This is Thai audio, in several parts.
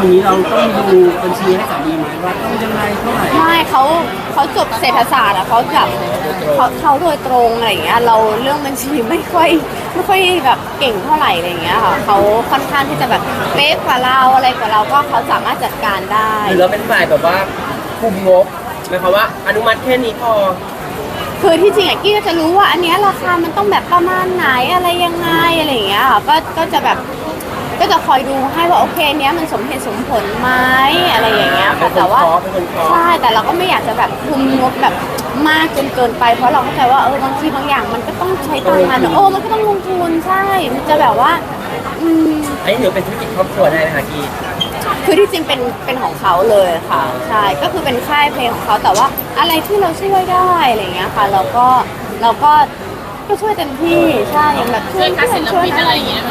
ามีในวันลงทุนนี้เราต้องดูบัญชีให้สามีไหมว่าต้องยังไงเท่าไหร่ไม่เขาเขาจบเศรษฐศาสตร์อะเขาแบบเขาเขาโดยตรงอะไรอย่างเงี้ยเราเรื่องบัญชีไม่ค่อยไม่ค่อยแบบเก่งเท่าไหร่อะไรอย่างเงี้ยค่ะเขาค่อนข้างที่จะแบบเป๊ะกว่าเราอะไรกว่าเราก็เขาสามารถจัดการได้หรือเราเป็นฝ่ายแบบว่าคุมงบหมายความว่าอนุมัติแค่นี้พอ คือที่จริงอะกี้ก็จะรู้ว่าอันเนี้ยราคามันต้องแบบประมาณไหนอะไรยังไงอะไรอย่างเงี้ยค่ะก็ก็จะแบบ ก็จะคอยดูให้ว่าโอเคเนี้ยมันสมเหตุสมผลไหมอะไรอย่างเงี้ยเป็ค่ะนคนแต่ว่าเคาะเป็นคนเคาะใช่แต่เราก็ไม่อยากจะแบบคุมงบแบบมากจนเกินไป เพราะเราเข้าใจว่าเออบางทีบางอย่างมันก็ต้องใช้ตังค์มันโอ้มันก็ต้องลงทุนใช่มันจะแบบว่าอืมอันนี้ถือเป็นธุรกิจครอบครัวได้ไหมคะกีคือที่จริงเป็นเป็นของเขาเลยค่ะใช่ก็คือเป็นค่ายเพลงของเขาแต่ว่าอะไรที่เราช่วยได้อะไรอย่างเงี้ยค่ะเราก็เราก็ก็ช่วยเต็มที่ใช่อย่างแบบช่วยค่าศิลช่วยปินอะไรอย่างเงี้ย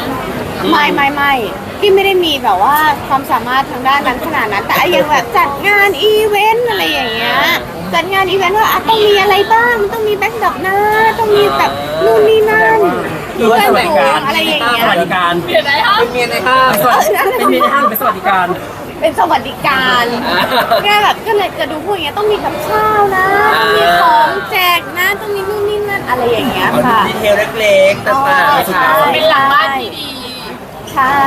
ไม่ไม่ไม่พี่ไม่ได้มีแบบว่าความสามารถทางด้านนั้นขนาดนั้น แต่อย่างแบบจัดงานอีเวนต์อะไรอย่างเงี้ยจัดงานอีเวนต์ว่าอะต้องมีอะไรบ้างมันต้องมีแบ็คดรอปนะต้องมีแบบนู่นนี่นั่นหรือว่าสวัสดิการอะไรอย่างเงี้ยสวัสดิการเปลี่ยนไหนคะเป็นเมียในห้างสวัสดิเป็นเมียในห้างเป็นสวัสดิการเป็นสวัสดิการแกแบบก็เลยจะดูพวกอย่างเงี้ยต้องมีกับข้าวนะต้องมีของแจกนะต้องมีนู่นนี่นั่นอะไรอย่างเงี้ยเอาค่ะดีเทลเล็กๆต่างๆใช่เป็นหลังบ้านที่ดี ใช่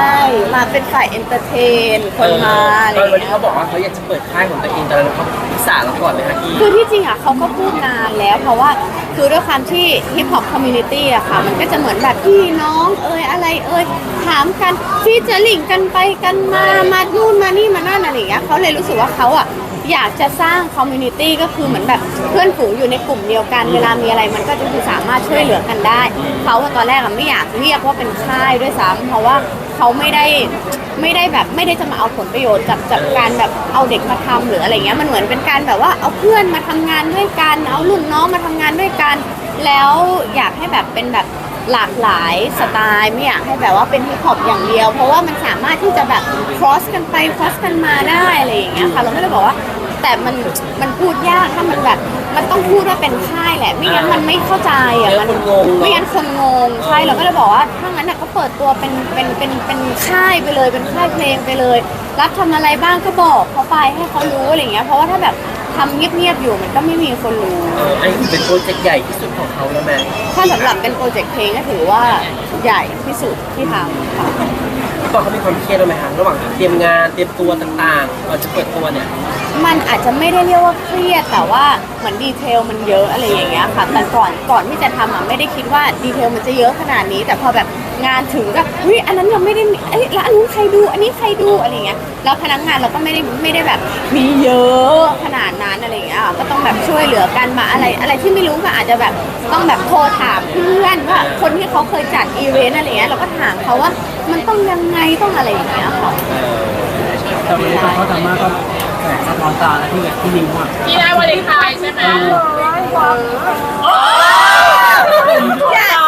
มาเป็นฝ่ายเอนเตอร์เทน คนมาอะไรตออนย่างวันนี้เงี้ย เขาบอกว่าเขาอยากจะเปิดค่ายของตัวเองตอนนั้นเขาปรึกษาเราก่อนไหมคะกีคือที่จริงอะเขาก็พูดนานแล้ว เพราะว่าคือด้วยความที่ฮิปฮอปคอมมูนิตี้อะค่ะ มันก็จะเหมือนแบบพี่น้องเอ่ยอะไรเอ่ยถามกันฟีเจอริ่งกันไปกันมามานู่นมานี่มานั่นอะไรอย่างเงี้ยเขาเลยรู้สึกว่าเขาอะ อยากจะสร้างคอมมูนิตี้ก็คือเหมือนแบบเพื่อนฝูงอยู่ในกลุ่มเดียวกัน เวลามีอะไรมันก็จะคือสามารถช่วยเหลือกันได้ เขาตอนแรกอะไม่อยากเรียกว่าเป็นค่ายด้วยซ้ำเพราะว่าเขาไม่ได้ไม่ได้แบบไม่ได้จะมาเอาผลประโยชน์จากจากการแบบเอาเด็กมาทำหรืออะไรเงี้ยมันเหมือนเป็นการแบบว่าเอาเพื่อนมาทำงานด้วยกัน เอารุ่นน้องมาทำงานด้วยกัน แล้วอยากให้แบบเป็นแบบ หลากหลายสไตล์ไม่อยากให้แบบว่าเป็นฮิปฮอปอย่างเดียว เพราะว่ามันสามารถที่จะแบบ cross กันไป cross กันมาได้อะไรอย่างเงี้ยค่ะเราไม่ได้บอกว่า แต่มันมันพูดยากถ้ามันแบบมันต้องพูดว่าเป็นค่ายแหละไม่งั้นมันไม่เข้าใจอะเดี๋ยวมันคนงงเนอะไม่งั้นคนงงใช่เราก็เลยบอกว่าถ้างั้นน่ะก็เปิดตัวเป็นเป็นเป็นเป็นค่ายไปเลยเป็นค่ายเพลงไปเลย รับทำอะไรบ้างก็บอกเขาไปให้เขารู้อะไรอย่างเงี้ยเพราะว่าถ้าแบบ ทำเงียบๆอยู่มันก็ไม่มีคนรู้ เอออันนี้ถือเป็นโปรเจกต์ใหญ่ที่สุดของเขาแล้วแม่ถ้าสำหรับเป็นโปรเจกต์เพลงก็ถือว่าใหญ่ที่สุดที่ทำค่ะพี่ปอเขามีความเครียดไหมคะระหว่างเตรียมงานเตรียมตัวต่างๆก่อนจะเปิดตัวเนี่ย มันอาจจะไม่ได้เรียกว่าเครียดแต่ว่าเหมือนดีเทลมันเยอะอะไรอย่างเงี้ยค่ะแต่ก่อนก่อนที่จะทำอะไม่ได้คิดว่าดีเทลมันจะเยอะขนาดนี้ แต่พอแบบ งานถึงก็เฮ้ยอันนั้นยังไม่ได้มีเอ้ยแล้วอันนู้นใครดู อันนี้ใครดูอะไรอย่างเงี้ยแล้วพนักงานเราก็ไม่ได้ไม่ได้แบบมีเยอะขนาดนั้นอะไรอย่างเงี้ยค่ะก็ต้องแบบช่วยเหลือกันมาอะไรอะไรที่ไม่รู้ก็อาจจะแบบต้องแบบโทรถามเพื่อนว่าคนที่เขาเคยจัดอีเวนต์อะไรเงี้ยเราก็ถามเขาว่ามันต้องยังไงต้องอะไรอย่างเงี้ยค่ะแต่วันนี้เขาทำมากก็แสบสะท้อนตาแล้วที่แบบที่นิ้วอะที่ได้วาเลนไทน์ใช่ไหมอย่าสิเ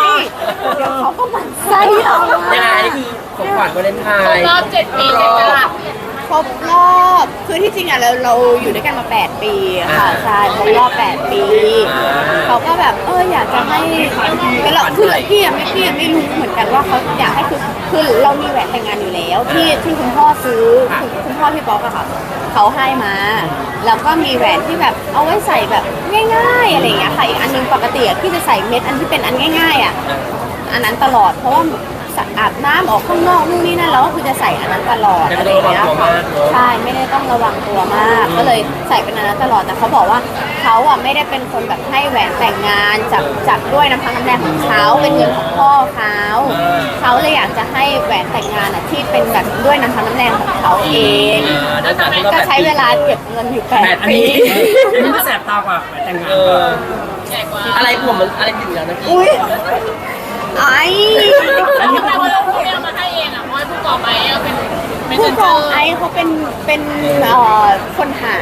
ดี๋ยวเขาก็หมั่นไส้เรายังไงอันนี้คือของขวัญวาเลนไทครบน์รอบเจ็ดปีเจ็ดตลับครบรอบคือที่จริงอะเราเราอยู่ด้วยกันมา 8 ปีอะค่ะใช่ครบรอบ 8 ปี เขาก็แบบเอออยากจะให้แต่เราคือพี่อะไม่พี่อะไม่รู้เหมือนกันว่าเขาอยากให้คือคือเรามีแหวนแต่งงานอยู่แล้วที่ที่คุณพ่อซื้อคุณคุณพ่อพี่ป๊อกอะค่ะเขาให้มาแล้วก็มีแหวนที่แบบเอาไว้ใส่แบบง่าย ๆอะไรอย่างเงี้ยค่ะอีกอันหนึงปกติอะพี่จะใส่เม็ดอันที่เป็นอันง่าย ๆอะ อันนั้นตลอด เพราะว่าสะอาบน้ำออกข้างนอกนู่นนี่นั่นเราก็คือจะใส่อันนั้นตลอดอะไรอย่างเงี้ยค่ะใช่ไม่ได้ต้องระวังตัวมาก ก็เลยใส่เป็นอันนั้นตลอดแต่เขาบอกว่าเขาอะไม่ได้เป็นคนแบบให้แหวนแต่งงานจากจากด้วยน้ำพักน้ำแรงของเขาเป็นเงินของพ่อเขาเขาเลยอยากจะให้แหวนแต่งงานอะที่เป็นแบบด้วยน้ำพักน้ำแรงของเขาเองเออแล้วจากที่เราก็แบบใช้เวลาเก็บเงินอยู่แปดอันปีนี้อันนี้มันแสบตากว่าแต่งงานเออใหญ่กว่าอะไรผมมันอะไรอยู่แล้วนะพี่อุ้ย ไอแล้วทำไมว่าเราพูดเนี่ยเอามาให้เองอะเพราะว่าผู้กองไปเอาเป็นเป็นผู้เซนกเตอองร์ไอซ์เขาเป็นเป็นเอ่อคนหา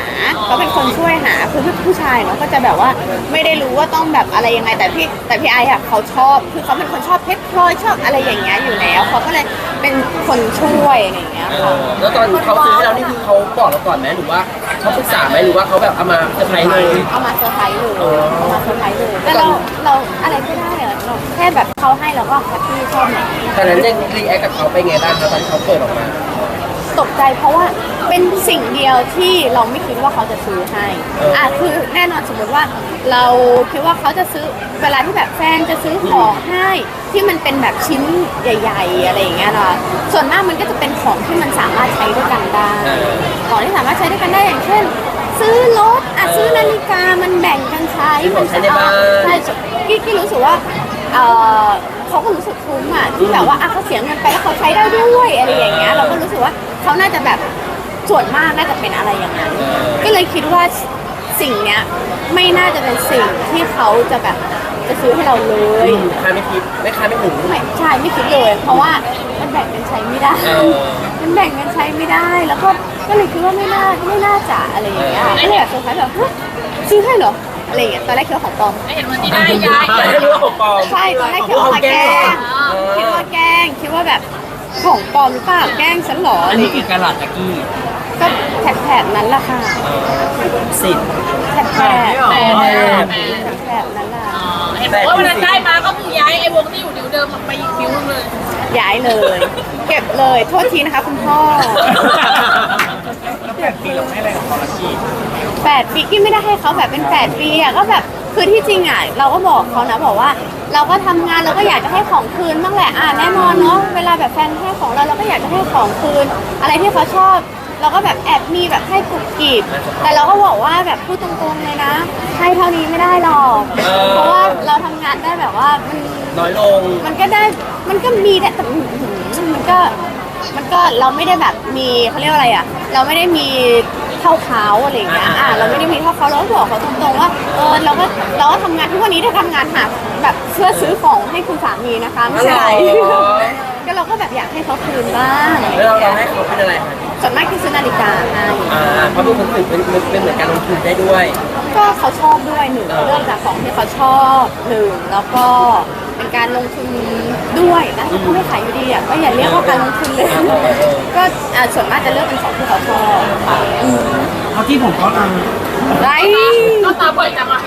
เขาเป็นคนช่วยหาคือผู้ชายเนาะก็จะแบบว่าไม่ได้รู้ว่าต้องแบบอะไรยังไงแต่พี่แต่พี่ไอซ์อะเขาชอบคือเขาเป็นคนชอบเพชรพลอยชอบอะไรอย่างเงี้ยอยู่แล้วเขาก็เลยเป็นคนช่วยอะไรอย่างเงี้ยเอค่ะ อแล้วตอนเขาซื้อให้เรานี่คือเขาบอกเราก่อนไหมหรือว่า เขาปรึกษาไหมหรือว่าเขาแบบเอามาเซอร์ไพรส์เลยเอามาเซอร์ไพรส์เลยอ๋อเอามาเซอร์ไพรส์เลยแต่เราเราอะไรก็ได้อะเราแค่แบบเขาให้เราก็แฮปปี้ชอบไหนตอนนั้นยังรีแอคกับเขาไปไงบ้างครับตอนที่เขาเปิดออกมา ตกใจเพราะว่าเป็นสิ่งเดียวที่เราไม่คิดว่าเขาจะซื้อให้เอออ่อะคือแน่นอนสมมติว่า เราคิดว่าเขาจะซื้อเวลาที่แบบแฟนจะซื้อของให้ที่มันเป็นแบบชิ้นใหญ่ ๆ อะไรอย่างเงี้ยนะส่วนมากมันก็จะเป็นของที่มันสามารถใช้ด้วยกันได้เออของที่สามารถใช้ด้วยกันได้อย่างเช่น ซื้อรถอะซื้อนาฬิกามันแบ่งกันใช้ซื้อของใช้ในบ้านใช่กี้กี้รู้สึกว่าเออเขาก็รู้สึกคุ้มอะที่แบบว่าอะเขาเสียเงินไปแล้วเขาใช้ได้ด้วยอะไรอย่างเงี้ยเราก็รู้สึกว่า เขาน่าจะแบบส่วนมากน่าจะเป็นอะไรอย่างนั้น ก็เลยคิดว่าสิ่งเนี้ยไม่น่าจะเป็นสิ่งที่เขาจะแบบจะซื้อให้เราเลยคาดไม่คิดไม่คาดไม่ถึง ไม่ใช่ไม่คิดเลย เพราะว่ามันแบ่งกันใช้ไม่ได้ เออ มันแบ่งกันใช้ไม่ได้ แล้วก็ก็เลยคิดว่าไม่น่าไม่น่าจะอะไรอย่างเงี้ยก็เลยแบบเซอร์ไพรส์แบบฮะซื้อให้เหรออะไรอย่างเงี้ยตอนแรกคิดว่าของปลอมไม่เห็นวันที่ได้ย้ายแต่ไม่รู้ว่าของปลอม ใช่ตอนแรกคิดว่ามาแกล้งคิดว่าแกล้งคิดว่าแบบ ของปลอมหรือเปล่าแกล้งฉันเหรออัอะนไรอนี้ย่างกี่เงี้ยกะลัดตะกี้ก็แถบๆนั้นแหละค่ะสิบแถบๆแถบแต่แม่แถบๆนั้นแหละเห็นบอกว่าวันนั้นได้มาก็คือย้ายไอ้วงที่อยู่นิ้วเดิมไปอีกนิ้วนึงเลยย้ายเลย เก็บเลยโทษทีนะคะคุณพ่อแล้วแปดปีเราไม่อะไรกับคอลลาจี แปดปีกี้ไม่ได้ให้เขาแบบเป็นแปดปีอะก็แบบคือที่จริงอะเราก็บอกเขานะบอกว่า เราก็ทำงานเราก็อยากจะให้ของคืนบ้างแหละอะแน่นอนเนาะเวลาแบบแฟนให้ของเราเราก็อยากจะให้ของคืน อะไรที่เขาชอบ เราก็แบบแอบมีแบบให้กรุบกริบแต่เราก็บอกว่าแบบพูดตรงๆเลยนะ ให้เท่านี้ไม่ได้หรอกเออ เพราะว่าเราทำงานได้แบบว่ามัน น้อยลง มันก็ได้ มันก็มีแต่แต่อื้อหือมันก็ มันก็เราไม่ได้แบบมีเขาเรียกว่าอะไรอะ เราไม่ได้มี เท่าเขาอะไรอย่างเงี้ยอ่าเราไม่ได้มีเท่าเขาเราก็บอกเขาตรงๆว่าเออเราก็เราก็ทำงานทุกวันนี้ได้ทำงานหาแบบเพื่อซื้อของให้คุณสามีนะคะไม่ใช่อะไรอ๋อก็เราก็แบบอยากให้เขาคืนบ้างอะไรอแล้วย่างเราเราให้เงี้ยเขาเป็นอะไรคะส่วนมากที่ซื้อนาฬิกาให้ อ่าเพราะเป็นคนอื่นเป็นเป็นเป็นเหมือนการลงทุนได้ด้วย ก็เขาชอบด้วยหนึ่งเรื่องจากของที่เขาชอบหนึ่งแล้วก็เป็นการลงทุนด้วยนะถ้าเขาไม่ขายอยู่ดีอะก็อย่าเรียกว่าการลงทุนเลย ก็อะส่วนมากจะเลือกเป็นของที่เขาชอบอืมเท่าที่ผมก็เอาไรก็ตาบ่อยจังอะ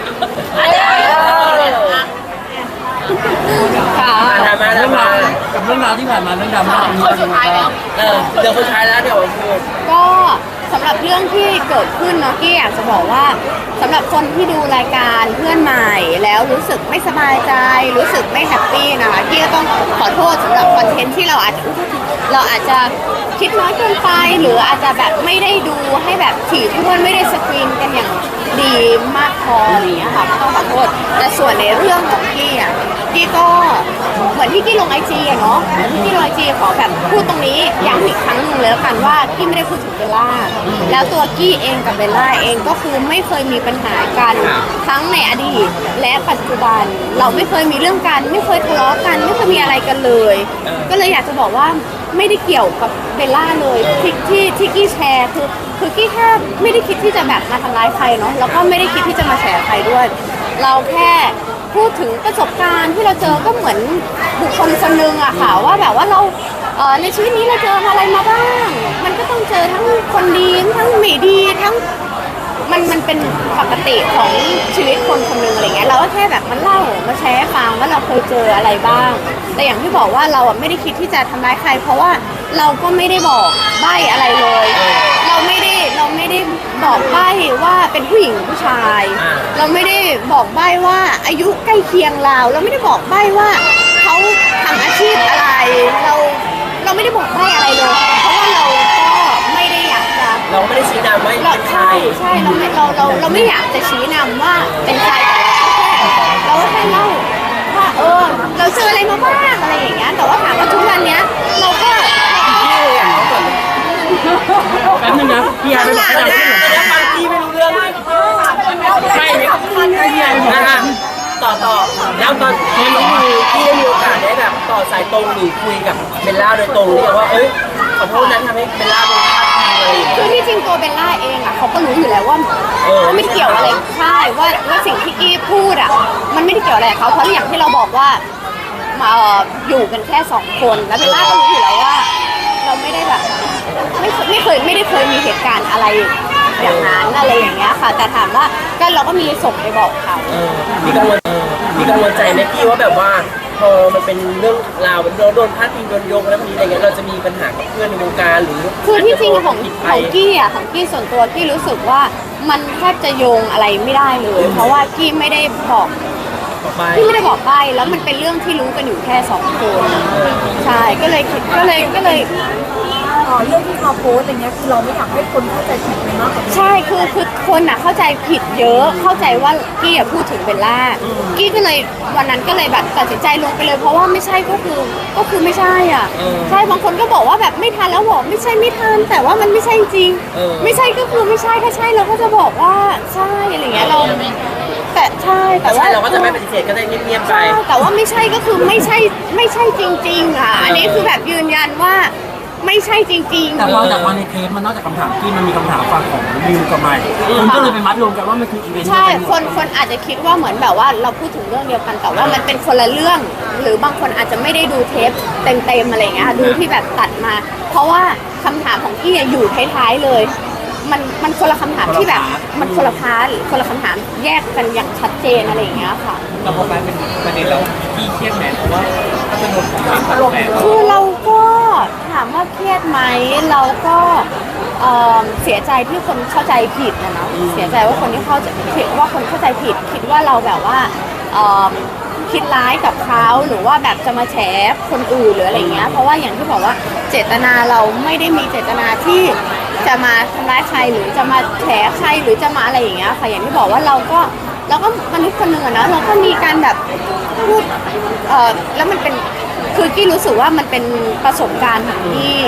ค่ะ มาดราม่าดเรื่ราองม่าราวกับเรื่องราวที่ผ่านมาเรื่องดราม่าตรงนี้คนสุดท้ายแล้ว เออเดี๋ยวคนท้ายแล้วเดี๋ยวพูด ก็ สำหรับเรื่องที่เกิดขึ้นเนาะกี้อยากจะบอกว่าสำหรับคนที่ดูรายการเพื่อนใหม่แล้วรู้สึกไม่สบายใจ รู้สึกไม่แฮปปี้นะคะกี้ก็ต้องขอโทษสำหรับคอนเทนต์ที่เราอาจจะเราอาจจะคิดน้อยเกินไป หรืออาจจะแบบไม่ได้ดูให้แบบถี่ถ้วนไม่ได้สกรีนกันอย่าง ดีมากพออะไรอย่างเงี้ยค่ะก็ต้องขอโทษแต่ส่วนในเรื่องของกี้อะกี้ก็เหมือนที่กี้ลงไอจีอะเนาะเหมือนที่กี้ลงไอจีขอแบบพูดตรงนี้ย้ำอีกครั้งหนึ่งเลยแล้วกันว่ากี้ไม่ได้พูดถึงเบลล่าแล้วตัวกี้เองกับเบลล่าเองก็คือไม่เคยมีปัญหากันทั้งในอดีต และปัจจุบันเราไม่เคยมีเรื่องกัน ไม่เคยทะเลาะกันไม่เคยมีอะไรกันเลย ก็เลยอยากจะบอกว่า ไม่ได้เกี่ยวกับเบลล่าเลยที่ที่ที่กี้แชร์คือคือกี้แค่ไม่ได้คิดที่จะแบบมาทำร้ายใครเนาะแล้วก็ไม่ได้คิดที่จะมาแชร์ใครด้วย เราแค่พูดถึงประสบการณ์ที่เราเจอก็เหมือนบุคคลคนหนึ่งอะค่ะว่าแบบว่าเราเอ่อในชีวิตนี้เราเจออะไรมาบ้าง มันก็ต้องเจอทั้งคนดีทั้งไม่ดีทั้ง มันมันเป็นปกติของชีวิตคนคนหนึ่งอะไรเงี้ยเราก็แค่แบบมันเล่ามาแชร์ให้ฟังว่าเราเคยเจออะไรบ้าง แต่อย่างที่บอกว่าเราอะไม่ได้คิดที่จะทำร้ายใคร เพราะว่าเราก็ไม่ได้บอกใบ้อะไรเลย เราไม่ได้เราไม่ได้บอกใบ้ว่าเป็นผู้หญิงหรือผู้ชาย เราไม่ได้บอกใบ้ว่าอายุใกล้เคียงเรา เราไม่ได้บอกใบ้ว่าเขาทำอาชีพอะไร เราเราไม่ได้บอกใบ้อะไรเลย เราไม่ได้ชี้นำว่าเราเป็นใคร ใช่ใช่เราไม่เราเราเราไม่อยากจะชี้นำว่าเป็นใครแต่เราก็แค่เราก็แค่เล่าว่าเออเราเจออะไรมาบ้างอะไรอย่างเงี้ยแต่ว่าถามว่าทุกวันเนี้ยเราก็แป๊บนึงนะพี่ยาไปบอกให้เราไม่พูดได้ฟังพี่ไม่รู้เรื่องใช่ไหมพี่ยาไปบอกนะให้ฮะต่อต่อแล้วตอนที่มีพี่ได้มีโอกาสได้แบบต่อสายตรงหรือคุยกับเบลล่าโดยตรงหรือยังว่าเอ้ยขอโทษนะทำให้เบลล่าโดน คือที่จริงตัวเบลล่าเองอะเขาก็รู้อยู่แล้วว่าเขาไม่เกี่ยวอะไรใช่ว่าว่าสิ่งที่กี้พูดอะมันไม่ได้เกี่ยวอะไรกับเขาเพราะอย่างที่เราบอกว่ามาเอ่ออยู่กันแค่สองคนแล้วเบลล่าก็รู้อยู่แล้วว่า เราไม่ได้แบบไม่เคยไม่เคยไม่ได้เคยมีเหตุการณ์อะไรอย่างนั้นอะไรอย่างเงี้ยค่ะ แต่ถามว่าก็เราก็มีส่งไปบอกเขา มีกังวลมีกังวลใจไหมพี่ว่าแบบว่า อมันเป็นเรื่องราวเราโดนพาดพิงโดนโยงแล้วมีอะไรเงี้ยเราจะมีปัญหากับเพื่อนในวงการหรือคือที่จริงของผิดขไปองกี้อะของกี้ส่วนตัวกี้รู้สึกว่ามันแทบจะโยงอะไรไม่ได้เลย เพราะว่ากี้ไม่ได้บอกต่อไปกี้ไม่ได้บอกใบแล้วมันเป็นเรื่องที่รู้กันอยู่แค่สองคนใช่ก็เลยคิดก็เลยก็เลย อ๋อเรื่องที่เขาโพสต์อะไรเงี้ยคือเราไม่อยากให้คนเข้าใจผิดไปมากกว่านี้ใช่คือคือคนอะเข้าใจผิดเยอะ เข้าใจว่ากี้อะพูดถึงเบลล่า กี้ก็เลยวันนั้นก็เลยแบบตัดสินใจลงไปเลย เพราะว่าไม่ใช่ก็คือก็คือไม่ใช่อะเออใช่บางคนก็บอกว่าแบบไม่ทันแล้วบอกไม่ใช่ไม่ทันแต่ว่ามันไม่ใช่จริงเออ ไม่ใช่ก็คือไม่ใช่ถ้าใช่เราก็จะบอกว่าใช่อะไรเงี้ยเราแต่ใช่แต่แต่ว่า ใช่เราก็จะไม่ปฏิเสธก็ได้เงียบๆไป ใช่แต่ว่าไม่ใช่ก็คือไม่ใช่ไม่ใช่จริงๆอะ อันนี้คือแบบยืนยันว่า ไม่ใช่จริงแต่พอจากวันในเทปมันนอกจากคำถามที่มันมีคำถามฝั่งของมิวกับใหม่มันก็เลยไปมัดรวมกันว่ามันคืออีเวนต์ๆ ใช่คนคนอาจจะคิดว่าเหมือนแบบว่าเราพูดถึงเรื่องเดียวกันแต่ว่ามันเป็นคนละเรื่อง หรือบางคนอาจจะไม่ได้ดูเทปเต็มๆอะไรเงี้ยค่ะดูที่แบบตัดมา เพราะว่าคำถามของกี้อะอยู่ท้ายๆเลย มันมันคนละคำถามที่แบบมันคนละพาร์ทคนละคำถามแยกกันอย่างชัดเจนอะไรอย่างเงี้ยค่ะ เราพอมันเป็นประเด็นแล้วพี่เครียดไหมเพราะว่าถ้าเป็นโดนของถล่มแล้วคือเราก็ถามว่าเครียดไหมเราก็เอ่อเสียใจที่คนเข้าใจผิดนะเนาะเสียใจว่าคนที่เข้าใจคิดว่าคนเข้าใจผิด คิดว่าเราแบบว่าเอ่อคิดร้ายกับเขาหรือว่าแบบจะมาแฉคนอื่นหรืออะไรเงี้ยเพราะว่าอย่างที่บอกว่าเจตนาเราไม่ได้มีเจตนาที่จะมาทำร้ายใครหรือจะมาแฉใครหรือจะมาอะไรอย่างเงี้ยค่ะอย่างที่บอกว่าเราก็เราก็มนุษย์คนหนึ่งอะนะเราก็มีการแบบพูดเออแล้วมันเป็น คือกี้รู้สึกว่ามันเป็นประสบการณ์ของกี้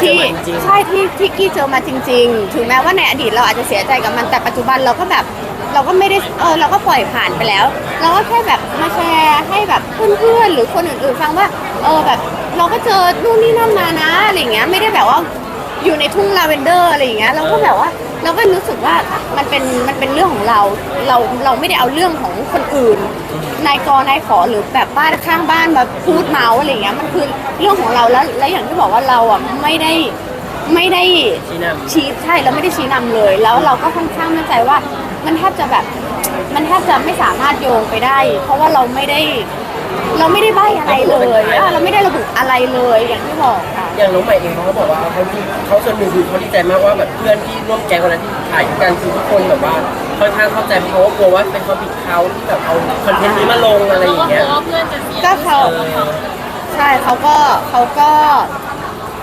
ที่ที่เจอมาจริงๆใช่ที่ที่กี้เจอมาจริง ๆ ถึงแม้ว่าในอดีตเราอาจจะเสียใจกับมันแต่ปัจจุบันเราก็แบบเราก็ไม่ได้เออเราก็ปล่อยผ่านไปแล้ว เราก็แค่แบบมาแชร์ให้แบบเพื่อนๆหรือคนอื่นๆฟังว่าเออแบบเราก็เจอนู่นนี่นั่นมานะอะไรอย่างเงี้ยไม่ได้แบบว่าอยู่ในทุ่งลาเวนเดอร์อะไรอย่างเงี้ยเราก็แบบว่าเราก็รู้สึกว่ามันเป็นมันเป็นเรื่องของเราเราเราไม่ได้เอาเรื่องของคนอื่น นายกนายขอหรือแบบบ้านข้างบ้านมาพูดเมาส์อะไรอย่างเงี้ยมันคือเรื่องของเราแล้วและอย่างที่บอกว่าเราอะไม่ได้ไม่ได้ชี้นำ ชี้ใช่เราไม่ได้ชี้นำเลย แล้วเราก็ค่อนข้างมั่นใจว่ามันแทบจะแบบมันแทบจะไม่สามารถโยงไปได้ เพราะว่าเราไม่ได้ เราไม่ได้ใบอะไรเลยอะเราไม่ได้ระบุอะไรเลยอย่างที่บอกค่ะ อย่างน้องใหม่เองเขาก็บอกว่าเขาดีเขาส่วนหนึ่งคือเขาดีใจมากว่าแบบเพื่อนที่ร่วมแก๊งวันนั้นที่ถ่ายด้วยกันคือทุกคนแบบว่าค่อนข้างเข้าใจเพราะว่ากลัวว่าเป็นความผิดเขาที่แบบเอาคอนเทนต์นี้มาลงอะไรอย่างเงี้ยลัวว่าเพื่อนจะเสียก็เขาใช่เขาก็เขาก็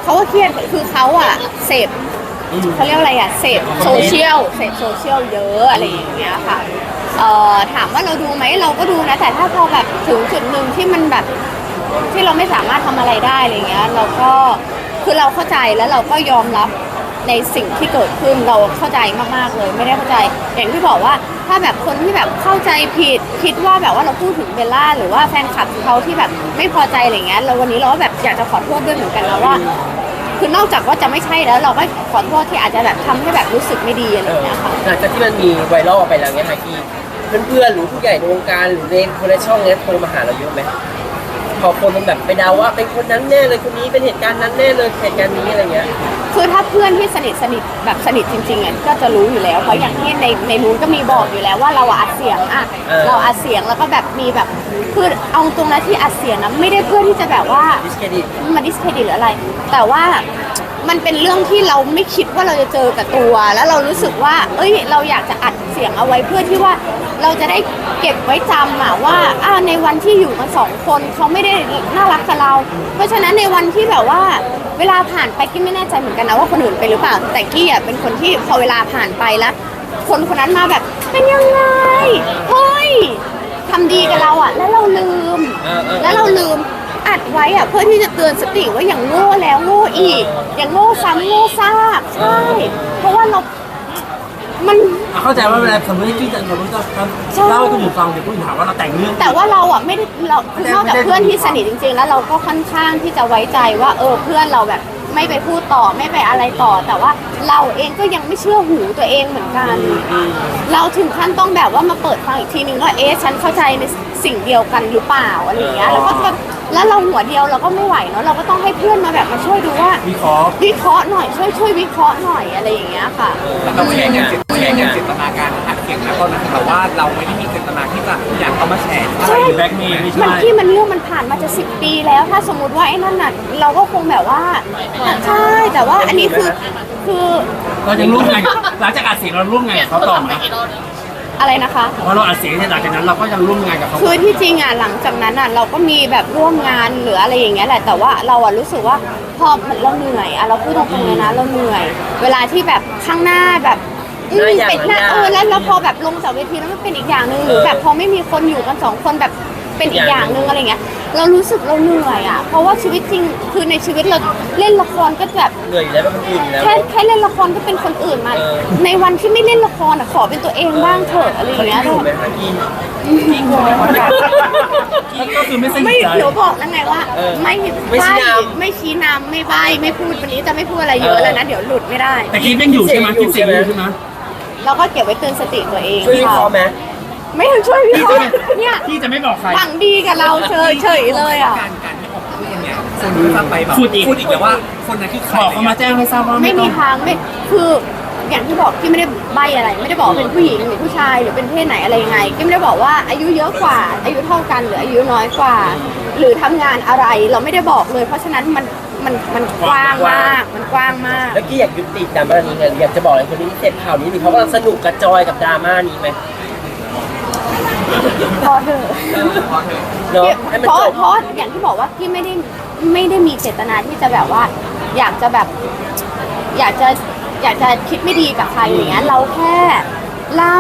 เขาก็เครียดคือเขาอะเสพเขาเรียกอะไรอะเสพโซเชียลเสพโซเชียลเยอะอะไรอย่างเงี้ยค่ะเอ่อถามว่าเราดูไหมเราก็ดูนะ แต่ถ้าพอแบบถึงจุดหนึ่งที่มันแบบ ที่เราไม่สามารถทำอะไรได้อะไรเงี้ย เราก็คือเราเข้าใจแล้วเราก็ยอมรับในสิ่งที่เกิดขึ้นเราเข้าใจมากๆเลย ไม่ได้เข้าใจอย่างที่บอกว่าถ้าแบบคนที่แบบเข้าใจผิดคิดว่าแบบว่าเราพูดถึงเบลล่าหรือว่าแฟนคลับเขาที่แบบไม่พอใจอะไรเงี้ยเราวันนี้เราก็แบบอยากจะขอโทษด้วยเหมือนกันนะว่า คือนอกจากว่าจะไม่ใช่แล้ว เราก็ขอโทษที่อาจจะแบบทำให้แบบรู้สึกไม่ดีอะไรอย่างเงี้ยค่ะหลังจากที่มันมีไวรัลไปแล้วเนี่ยค่ะที่เพื่อนๆหรือผู้ใหญ่ในวงการหรือในคนในช่องเนี้ยโทรมาหาเราเยอะไหม อคนมันแบบไปเดาว่าเป็นคนนั้นแน่เลยคนนี้เป็นเหตุการณ์นั้นแน่เลยเหตุการณ์นี้อะไรเงี้ย คือถ้าเพื่อนที่สนิทสนิทแบบสนิทจริงๆอะก็จะรู้อยู่แล้วเพราะอย่างที่ในในนู้นก็มีบอกอยู่แล้วว่าเราอัดเสียงอะเออ เราอัดเสียงแล้วก็แบบมีแบบคือเอาตรงนั้นที่อัดเสียงนะไม่ได้เพื่อที่จะแบบว่า ดิสเครดิต มาดิสเครดิตหรืออะไร แต่ว่ามันเป็นเรื่องที่เราไม่คิดว่าเราจะเจอกับตัว แล้วเรารู้สึกว่า เอ้ย เราอยากจะอัด เสียงเอาไว้เพื่อที่ว่าเราจะได้เก็บไว้จำอะว่าอ่าในวันที่อยู่กันสองคนเขาไม่ได้น่ารักกับเรา เพราะฉะนั้นในวันที่แบบว่าเวลาผ่านไปกี้ไม่แน่ใจเหมือนกันนะว่าคนอื่นเป็นหรือเปล่า แต่กี้อะเป็นคนที่พอเวลาผ่านไปแล้ว คนคนนั้นมาแบบเป็นยังไงเฮ้ยทำดีกับเราอะแล้วเราลืม เออเออ แล้วเราลืมอัดไว้อะเพื่อที่จะเตือนสติว่าอย่างโง่แล้วโง่อีก อย่างโง่ซ้ำโง่ซากใช่ เพราะว่าเรา มันเข้าใจว่าเวลาสมมติที่จะสมมติจะใช่เล่าให้คนอื่นฟังเดี๋ยวคนอื่นถามว่าเราแต่งเรื่อง แต่ว่าเราอะไม่ได้เราคือนอกจากเพื่อนที่สนิทจริง ๆ แล้วเราก็ค่อนข้างที่จะไว้ใจว่า เออเพื่อนเราแบบ ไม่ไปพูดต่อไม่ไปอะไรต่อ แต่ว่าเราเองก็ยังไม่เชื่อหูตัวเองเหมือนกัน เราถึงขั้นต้องแบบว่ามาเปิดฟังอีกทีนึงว่าเอ๊ะฉันเข้าใจในสิ่งเดียวกันหรือเปล่าอะไรอย่างเงี้ยแล้วก็แบบแล้วเราหัวเดียวเราก็ไม่ไหวเนาะเราก็ต้องให้เพื่อนมาแบบมาช่วยดูว่าวิเคราะห์วิเคราะห์หน่อยช่วยช่วยวิเคราะห์หน่อยอะไรอย่างเงี้ยค่ะเราแชร์กันแชร์กันเจตนาการอัดเสียงนะตอนนั้นแต่ว่าเราไม่ได้มีเจตนาที่ จะอยากเอามาแชร์อะไรหรือแบ็กเมย์ไม่มันใช่ที่มันเรื่องมันผ่านมาจะสิบปีแล้ว ถ้าสมมุติว่าไอ้นั่นน่ะเราก็คงแบบว่าใช่แต่ว่าอันนี้คือคือเรายังร่วมงานหลังจากอัดเสียงเราร่วมงานกับเขาต่อไหมอะไรนะคะเพราะเราอัดเสียงเนี่ยหลังจากนั้นเราก็ยังร่วมงานกับเขาคือที่จริงอะหลังจากนั้นอะเราก็มีแบบร่วมงานหรืออะไรอย่างเงี้ยแหละแต่ว่าเราอะรู้สึกว่าพอเหมือนเราเหนื่อยอะเราพูดตรงๆเลยนะเราเหนื่อย เวลาที่แบบข้างหน้าแบบ อืมหน้าอย่างเป็นหน้าหน้าเออแล้วแล้วพอแบบลงจากเวทีแล้วมันเป็นอีกอย่างหนึ่งหรือแบบพอไม่มีคนอยู่กันสองคนแบบเป็นอีกอย่างหนึ่งอะไรเงี้ย เรารู้สึกเราเหนื่อยอะ เพราะว่าชีวิตจริงคือในชีวิตเราเล่นละครก็แบบเหนื่อยอยู่แล้วเป็นคนอื่นอยู่แล้ว แค่แค่เล่นละครก็เป็นคนอื่นมา เออ ในวันที่ไม่เล่นละครอะขอเป็นตัวเองบ้างเถอะอะไรอย่างเงี้ยเขาอยู่ไหมคะกินก็คือไม่สนิไม่ทใจเดี๋ยวบอกแล้วไงว่า เออไม่ไม่ชี้ใบ้นำไม่ชี้นำไม่ใบไม่พูดวันนี้จะไม่พูดอะไรเยอะเออ แล้วนะ เดี๋ยวหลุดไม่ได้ แต่คลิปยังอยู่ใช่ไหมคลิปเสียงอยู่ใช่ไหม เราก็เก็บไว้เตือนสติตัวเองช่วยวิเคราะห์ไหม ไม่ถึงช่วยวิพี่เคจะราะไม่ห์เนี่ยพี่จะไม่บอกใครฝังดีกับเราเฉยเฉยๆเลยอะ การการที่ออกมาพูดเนี่ยคนก็จะไปแบบพูดอีก พูดอีกแต่ว่าคนนั้นคือใครบอกเขามาแจ้งให้ทราบว่าไม่ไม่ต้มีอง ทางไม่คืออย่างที่บอกที่ไม่ได้ใบอะไร ไม่ได้บอกว่าเป็นผู้หญิงหรือผู้ชายหรือเป็นเพศไหนอะไรยังไงก็ไม่ได้บอกว่าอายุเยอะกว่า อายุเท่ากันหรืออายุน้อยกว่า หรือทำงานอะไรเราไม่ได้บอกเลย เพราะฉะนั้นมัน มันมันกว้างมาก มันกว้างมาก แล้วกี้อยากยุติดราม่านี้ไงอยากจะบอกอะไรคนที่เสร็จข่าวนี้หรือเขากำลังสนุกกับจอยกับดราม่านี้ไหมพอเถอะเนาะให้มันเพราะจบเพราะอย่างที่บอกว่าพี่ไม่ได้ไม่ได้มีเจตนาที่จะแบบว่า อยากจะแบบ อยากจะอยากจะคิดไม่ดีกับใครอย่างเงี้ยเราแค่เล่า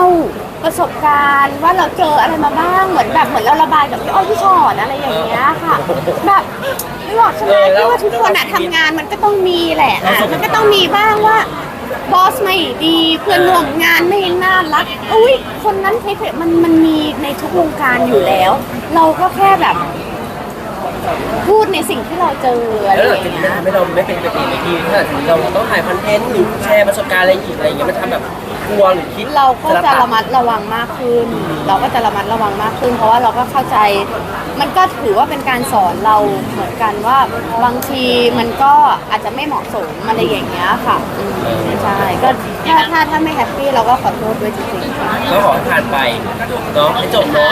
ประสบการณ์ว่าเราเจออะไรมาบ้างเหมือนแบบเหมือนเราระบายกับพี่อ้อยพี่ชอดอะไรอย่างเงี้ยค่ะ แบบไม่บอกใช่ไหมเออแล้วที่ว่าทุกคนอะทำงานมันก็ต้องมีแหละอะมันก็ต้องมีบ้างว่าบอสไม่ดีเพื่อนร่วมงานไม่น่ารักอุ้ยคนนั้นเทคมันมันมีในทุกวงการอยู่แล้ว เราก็แค่แบบ พูดในสิ่งที่เราเจออะไรแล้วหอลังย่างจากนี้เงี้มันย ทำให้เราไม่เป็นปกติในที่ถ้าถึงเราต้องถ่ายคอนเทนต์หรือแชร์ประสบการณ์อะไรอีกอะไรอย่างเงี้ยมันทำแบบ กลัวหรือคิดเราก็จะสารพัดระมัดระวังมากขึ้น เราก็จะระมัดระวังมากขึ้น เพราะว่าเราก็เข้าใจ มันก็ถือว่าเป็นการสอนเราเหมือนกันว่าบางทีมันก็อาจจะไม่เหมาะสมอะไรอย่างเงี้ยค่ะอืมใช่ก็ถ้าถ้าถ้าไม่แฮปปี้เราก็ขอโทษด้วยจริงๆค่ะ ก็ขอให้ผ่านไปเนาะให้จบเนาะ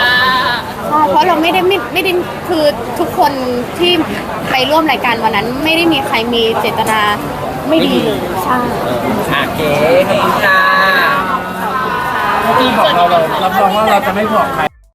ใช่เพราะเราไม่ได้ไม่ไม่ได้คือทุกคนที่ไปร่วมรายการวันนั้น ไม่ได้มีใครมีเจตนาไม่ดีเลยใช่โอเคขอบคุณค่ะ พี่บอกเราเรารับรองว่าเราจะไม่บอกใคร